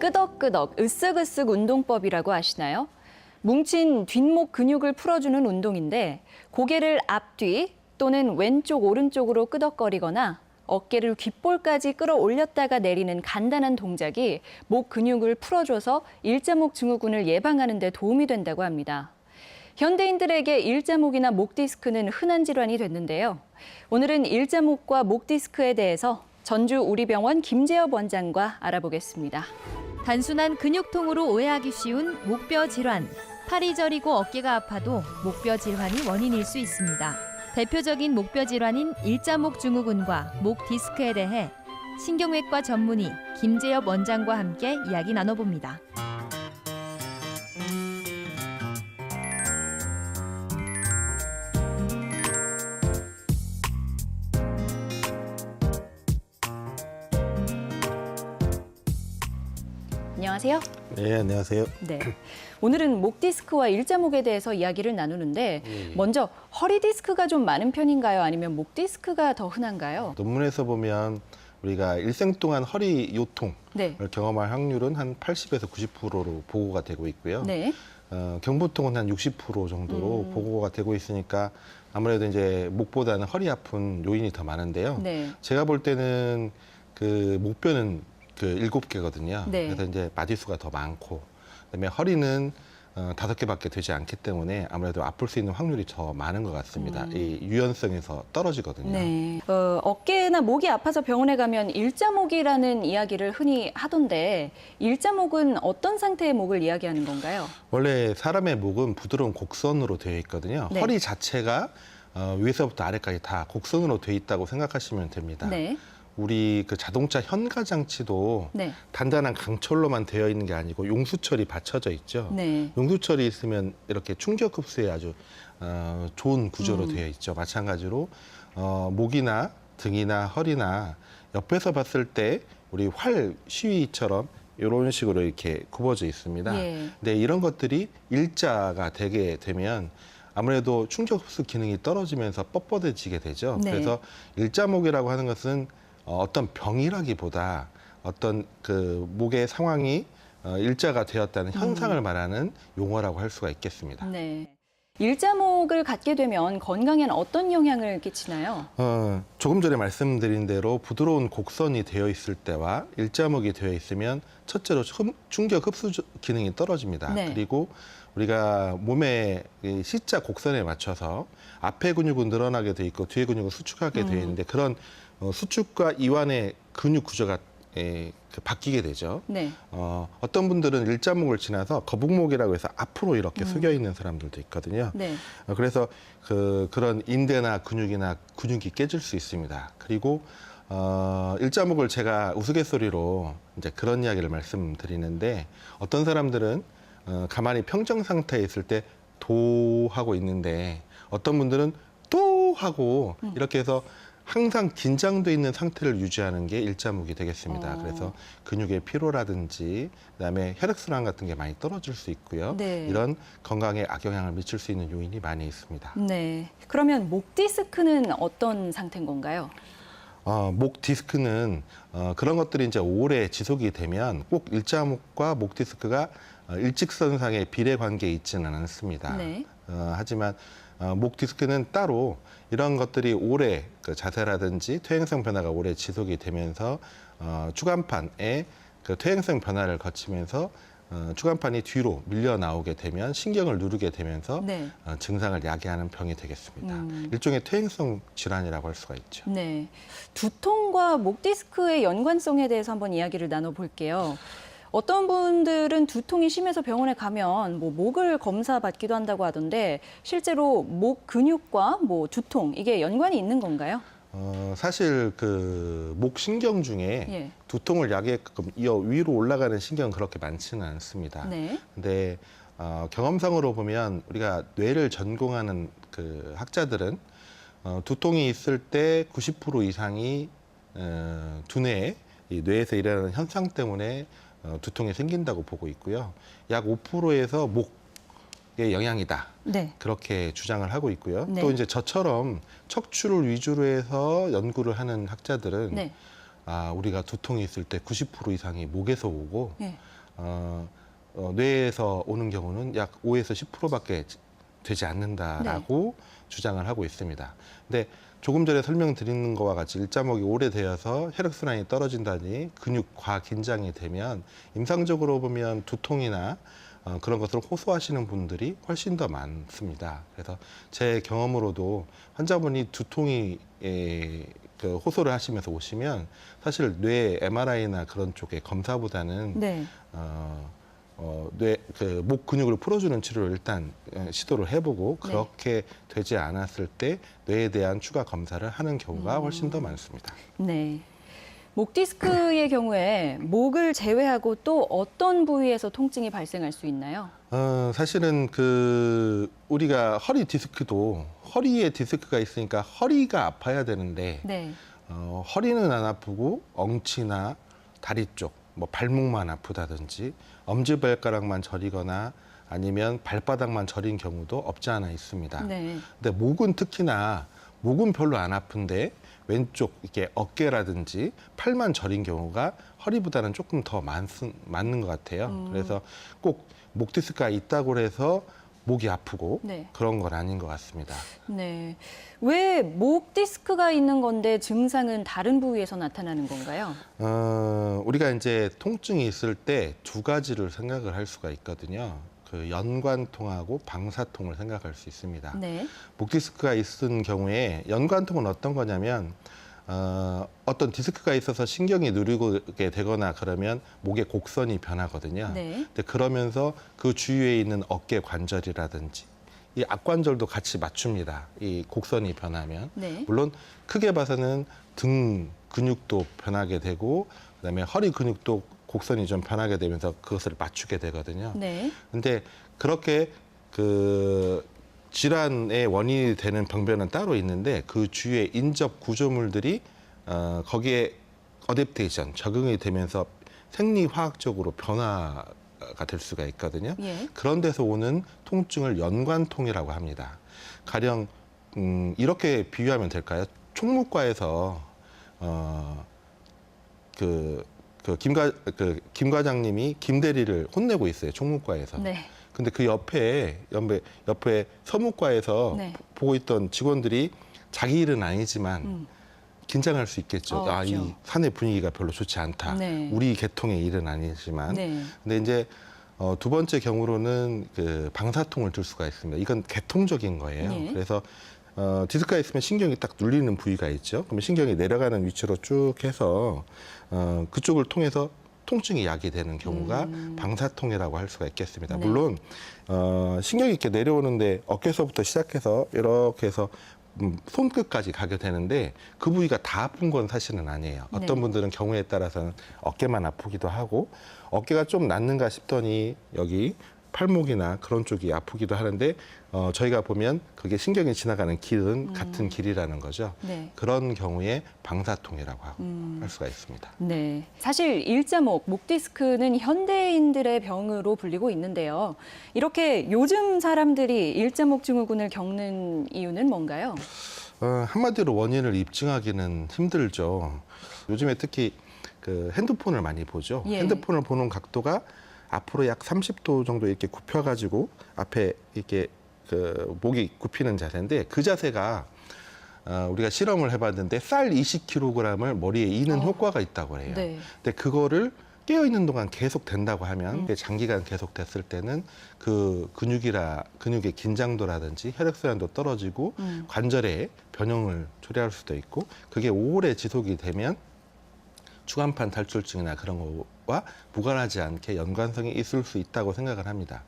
끄덕끄덕 으쓱으쓱 운동법이라고 아시나요? 뭉친 뒷목 근육을 풀어주는 운동인데 고개를 앞뒤 또는 왼쪽 오른쪽으로 끄덕거리거나 어깨를 귓볼까지 끌어올렸다가 내리는 간단한 동작이 목 근육을 풀어줘서 일자목 증후군을 예방하는 데 도움이 된다고 합니다. 현대인들에게 일자목이나 목 디스크는 흔한 질환이 됐는데요. 오늘은 일자목과 목 디스크에 대해서 전주 우리병원 김재엽 원장과 알아보겠습니다. 단순한 근육통으로 오해하기 쉬운 목뼈 질환. 팔이 저리고 어깨가 아파도 목뼈 질환이 원인일 수 있습니다. 대표적인 목뼈 질환인 일자목 증후군과 목 디스크에 대해 신경외과 전문의 김재엽 원장과 함께 이야기 나눠봅니다. 안녕하세요. 네, 안녕하세요. 네. 오늘은 목 디스크와 일자목에 대해서 이야기를 나누는데 먼저 허리 디스크가 좀 많은 편인가요? 아니면 목 디스크가 더 흔한가요? 논문에서 보면 우리가 일생 동안 허리 요통을 네. 경험할 확률은 한 80에서 90%로 보고가 되고 있고요. 네. 어, 경부통은 한 60% 정도로 음. 보고가 되고 있으니까 아무래도 이제 목보다는 허리 아픈 요인이 더 많은데요. 네. 제가 볼 때는 그 목뼈는 그 일곱 개거든요. 네. 그래서 이제 마디수가 더 많고 그다음에 허리는 어, 다섯 개밖에 되지 않기 때문에 아무래도 아플 수 있는 확률이 더 많은 것 같습니다. 음. 이 유연성에서 떨어지거든요. 네. 어, 어깨나 목이 아파서 병원에 가면 일자목이라는 이야기를 흔히 하던데 일자목은 어떤 상태의 목을 이야기하는 건가요? 원래 사람의 목은 부드러운 곡선으로 되어 있거든요. 네. 허리 자체가 어, 위에서부터 아래까지 다 곡선으로 되어 있다고 생각하시면 됩니다. 네. 우리 그 자동차 현가 장치도 네. 단단한 강철로만 되어 있는 게 아니고 용수철이 받쳐져 있죠. 네. 용수철이 있으면 이렇게 충격 흡수에 아주 어, 좋은 구조로 음. 되어 있죠. 마찬가지로 어, 목이나 등이나 허리나 옆에서 봤을 때 우리 활 시위처럼 이런 식으로 이렇게 굽어져 있습니다. 예. 근데 이런 것들이 일자가 되게 되면 아무래도 충격 흡수 기능이 떨어지면서 뻣뻣해지게 되죠. 네. 그래서 일자목이라고 하는 것은 어, 어떤 병이라기보다 어떤 그 목의 상황이 어, 일자가 되었다는 현상을 말하는 용어라고 할 수가 있겠습니다. 네. 일자목을 갖게 되면 건강에는 어떤 영향을 끼치나요? 어, 조금 전에 말씀드린 대로 부드러운 곡선이 되어 있을 때와 일자목이 되어 있으면 첫째로 흠- 충격 흡수 조- 기능이 떨어집니다. 네. 그리고 우리가 몸의 이 C자 곡선에 맞춰서 앞에 근육은 늘어나게 돼 있고 뒤에 근육은 수축하게 되어 음. 있는데 그런 어, 수축과 이완의 근육 구조가 에, 그 바뀌게 되죠. 네. 어, 어떤 분들은 일자목을 지나서 거북목이라고 해서 앞으로 이렇게 숙여 있는 사람들도 있거든요. 네. 어, 그래서 그 그런 인대나 근육이나 근육이 깨질 수 있습니다. 그리고 어, 일자목을 제가 우스갯소리로 이제 그런 이야기를 말씀드리는데 어떤 사람들은 어, 가만히 평정 상태에 있을 때 도 하고 있는데 어떤 분들은 또 하고 음. 이렇게 해서 항상 긴장돼 있는 상태를 유지하는 게 일자목이 되겠습니다. 어. 그래서 근육의 피로라든지 그다음에 혈액순환 같은 게 많이 떨어질 수 있고요. 네. 이런 건강에 악영향을 미칠 수 있는 요인이 많이 있습니다. 네. 그러면 목 디스크는 어떤 상태인 건가요? 어, 목 디스크는 어, 그런 것들이 이제 오래 지속이 되면 꼭 일자목과 목 디스크가 어, 일직선상의 비례 관계에 있지는 않습니다. 네. 어, 하지만 어, 목 디스크는 따로 이런 것들이 오래 그 자세라든지 퇴행성 변화가 오래 지속이 되면서 어, 주간판에 그 퇴행성 변화를 거치면서 어, 주간판이 뒤로 밀려 나오게 되면 신경을 누르게 되면서 네. 어, 증상을 야기하는 병이 되겠습니다. 음. 일종의 퇴행성 질환이라고 할 수가 있죠. 네. 두통과 목 디스크의 연관성에 대해서 한번 이야기를 나눠볼게요. 어떤 분들은 두통이 심해서 병원에 가면 뭐 목을 검사 받기도 한다고 하던데 실제로 목 근육과 뭐 두통 이게 연관이 있는 건가요? 어, 사실 그 목 신경 중에 예. 두통을 야기게끔 이어 위로 올라가는 신경은 그렇게 많지는 않습니다. 네. 근데 어, 경험상으로 보면 우리가 뇌를 전공하는 그 학자들은 어, 두통이 있을 때 90% 이상이 어, 두뇌에 이 뇌에서 일어나는 현상 때문에 어, 두통이 생긴다고 보고 있고요. 약 5%에서 목의 영향이다. 네. 그렇게 주장을 하고 있고요. 네. 또 이제 저처럼 척추를 위주로 해서 연구를 하는 학자들은 네. 아, 우리가 두통이 있을 때 90% 이상이 목에서 오고 예. 어, 어, 뇌에서 오는 경우는 약 5에서 10%밖에 되지 않는다라고 주장을 하고 있습니다. 근데 조금 전에 설명드리는 것과 같이 일자목이 오래되어서 혈액순환이 떨어진다니 근육 과 긴장이 되면 임상적으로 보면 두통이나 어, 그런 것을 호소하시는 분들이 훨씬 더 많습니다. 그래서 제 경험으로도 환자분이 두통이 에, 그 호소를 하시면서 오시면 사실 뇌 MRI나 그런 쪽의 검사보다는 네. 어, 어, 뇌, 그, 목 근육을 풀어주는 치료를 일단 어, 시도를 해보고 네. 그렇게 되지 않았을 때 뇌에 대한 추가 검사를 하는 경우가 음. 훨씬 더 많습니다. 네. 목 디스크의 경우에 목을 제외하고 또 어떤 부위에서 통증이 발생할 수 있나요? 어, 사실은 그, 우리가 허리 디스크도 허리에 디스크가 있으니까 허리가 아파야 되는데 네. 어, 허리는 안 아프고 엉치나 다리 쪽, 뭐 발목만 아프다든지 엄지발가락만 저리거나 아니면 발바닥만 저린 경우도 없지 않아 있습니다. 네. 근데 목은 특히나 목은 별로 안 아픈데 왼쪽 이렇게 어깨라든지 팔만 저린 경우가 허리보다는 조금 더 많, 맞는 것 같아요. 음. 그래서 꼭 목 디스크가 있다고 해서 목이 아프고 네. 그런 건 아닌 것 같습니다. 네. 왜 목 디스크가 있는 건데 증상은 다른 부위에서 나타나는 건가요? 어, 우리가 이제 통증이 있을 때 두 가지를 생각을 할 수가 있거든요. 그 연관통하고 방사통을 생각할 수 있습니다. 네. 목 디스크가 있은 경우에 연관통은 어떤 거냐면 어, 어떤 디스크가 있어서 신경이 누르게 되거나 그러면 목의 곡선이 변하거든요. 네. 근데 그러면서 그 주위에 있는 어깨 관절이라든지 이 악관절도 같이 맞춥니다. 이 곡선이 변하면. 네. 물론 크게 봐서는 등 근육도 변하게 되고 그다음에 허리 근육도 곡선이 좀 변하게 되면서 그것을 맞추게 되거든요. 네. 근데 그렇게 그 질환의 원인이 되는 병변은 따로 있는데 그 주위에 인접 구조물들이 어 거기에 어댑테이션 적응이 되면서 생리화학적으로 변화가 될 수가 있거든요. 예. 그런 데서 오는 통증을 연관통이라고 합니다. 가령 음, 이렇게 비유하면 될까요? 총무과에서 어, 그, 그 김과 그 김 과장님이 김 대리를 혼내고 있어요. 총무과에서. 네. 근데 그 옆에 옆에 옆에 서무과에서 네. 보고 있던 직원들이 자기 일은 아니지만 음. 긴장할 수 있겠죠. 어, 아, 이 그렇죠. 사내 분위기가 별로 좋지 않다. 네. 우리 계통의 일은 아니지만 네. 근데 이제 어, 두 번째 경우로는 그 방사통을 들 수가 있습니다. 이건 계통적인 거예요. 네. 그래서 어, 디스크가 있으면 신경이 딱 눌리는 부위가 있죠. 그러면 신경이 내려가는 위치로 쭉 해서 어, 그쪽을 통해서 통증이 야기되는 경우가 음. 방사통이라고 할 수가 있겠습니다. 네. 물론 어, 신경이 이렇게 내려오는데 어깨서부터 시작해서 이렇게 해서 음, 손끝까지 가게 되는데 그 부위가 다 아픈 건 사실은 아니에요. 어떤 네. 분들은 경우에 따라서는 어깨만 아프기도 하고 어깨가 좀 낫는가 싶더니 여기 팔목이나 그런 쪽이 아프기도 하는데 어, 저희가 보면 그게 신경이 지나가는 길은 같은 길이라는 거죠. 네. 그런 경우에 방사통이라고 하고 음. 할 수가 있습니다. 네. 사실 일자목, 목 디스크는 현대인들의 병으로 불리고 있는데요. 이렇게 요즘 사람들이 일자목 증후군을 겪는 이유는 뭔가요? 어, 한마디로 원인을 입증하기는 힘들죠. 요즘에 특히 그 핸드폰을 많이 보죠. 예. 핸드폰을 보는 각도가 앞으로 약 30도 정도 이렇게 굽혀가지고 앞에 이렇게 그 목이 굽히는 자세인데 그 자세가 어, 우리가 실험을 해봤는데 쌀 20kg을 머리에 이는 어. 효과가 있다고 해요. 네. 근데 그거를 깨어 있는 동안 계속 된다고 하면 음. 장기간 계속 됐을 때는 그 근육이라 근육의 긴장도라든지 혈액 순환도 떨어지고 음. 관절에 변형을 초래할 수도 있고 그게 오래 지속이 되면 추간판 탈출증이나 그런 거 와 무관하지 않게 연관성이 있을 수 있다고 생각을 합니다.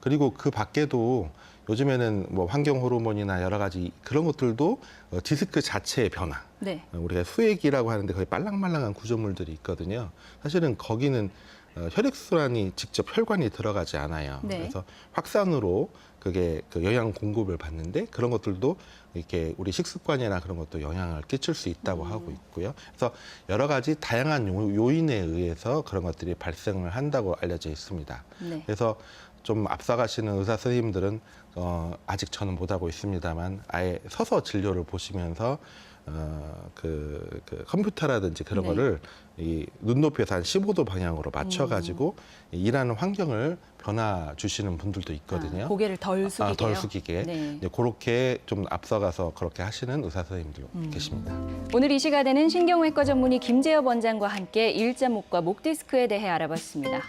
그리고 그 밖에도 요즘에는 뭐 환경 호르몬이나 여러 가지 그런 것들도 어, 디스크 자체의 변화, 네. 어, 우리가 수액이라고 하는데 거의 빨랑말랑한 구조물들이 있거든요. 사실은 거기는 어, 혈액순환이 직접 혈관이 들어가지 않아요. 네. 그래서 확산으로 그게 그 영양 공급을 받는데 그런 것들도 이렇게 우리 식습관이나 그런 것도 영향을 끼칠 수 있다고 음. 하고 있고요. 그래서 여러 가지 다양한 요- 요인에 의해서 그런 것들이 발생을 한다고 알려져 있습니다. 네. 그래서 좀 앞서가시는 의사 선생님들은 어, 아직 저는 못하고 있습니다만 아예 서서 진료를 보시면서 어, 그, 그 컴퓨터라든지 그런 네. 거를 이 눈높이에서 한 15도 방향으로 맞춰가지고 이 일하는 환경을 변화 주시는 분들도 있거든요. 아, 고개를 덜 숙이게요. 아, 덜 숙이게. 네. 이제 그렇게 좀 앞서가서 그렇게 하시는 의사 선생님들 음. 계십니다. 오늘 이 시간에는 신경외과 전문의 김재엽 원장과 함께 일자목과 목 디스크에 대해 알아봤습니다.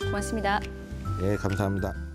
고맙습니다. 예, 감사합니다.